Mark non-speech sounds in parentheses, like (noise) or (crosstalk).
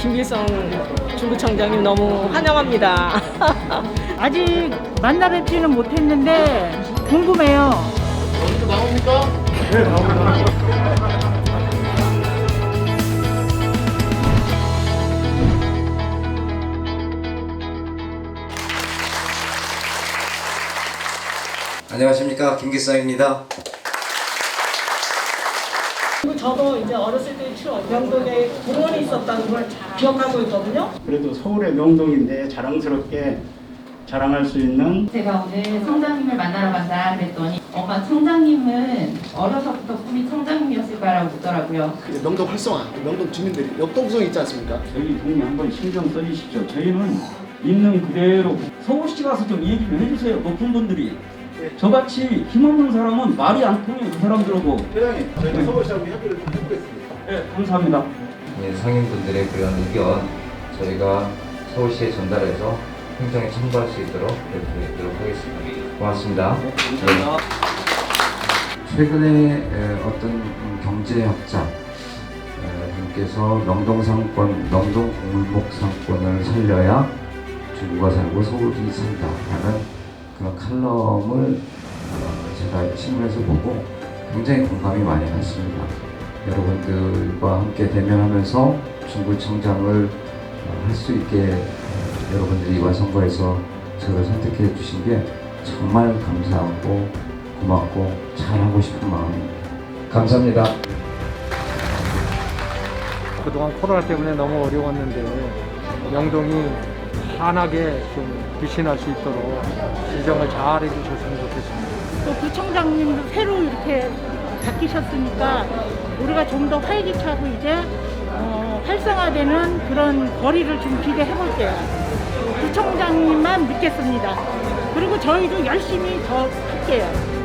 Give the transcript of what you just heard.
김일성 중구청장님 너무 환영합니다. (laughs) 아직 만나 뵙지는 못했는데 궁금해요. 안녕하십니까 김기성입니다. 저도 이제 어렸을 때 추억 명동에 공원이 있었다는 걸 기억하고 있거든요. 그래도 서울의 명동인데 자랑스럽게 자랑할 수 있는 제가 오늘 청장님을 만나러 간다 그랬더니 엄마 청장님은 어려서부터 꿈이 청장님이었을까라고 묻더라고요. 이제 명동 활성화, 또 명동 주민들이 역동성이 있지 않습니까? 저희 동네 한번 신경 써주십시오. 저희는 있는 그대로 서울시 가서 좀 얘기 좀 해주세요. 높은 분들이. 저같이 힘없는 사람은 말이 안 통해요. 그 사람들하고. 회장님, 저희가 서울시하고 협의를 좀 해보겠습니다. 네, 감사합니다. 예, 상인분들의 그런 의견 저희가 서울시에 전달해서 행정에 첨부할 수 있도록 노력하도록 하겠습니다. 고맙습니다. 네. 최근에 에, 어떤 음, 경제학자 에, 분께서 명동상권, 명동 골목상권을 살려야 중구가 살고 서울이 산다라는 그런 칼럼을 어, 제가 신문에서 보고 굉장히 공감이 많이 갔습니다. 여러분들과 함께 대면하면서 중구청장을 어, 할수 있게 어, 여러분들이 이번 선거에서 저를 선택해 주신 게 정말 감사하고 고맙고 잘하고 싶은 마음입니다. 감사합니다. 그동안 코로나 때문에 너무 어려웠는데 명동이 환하게 좀날수 있도록 지정을 잘 해주셨으면 좋겠습니다. 또 구청장님도 새로 이렇게 바뀌셨으니까 우리가 좀 더 활기차고 이제 어, 활성화되는 그런 거리를 좀 기대해 볼게요. 구청장님만 믿겠습니다. 그리고 저희도 열심히 더 할게요.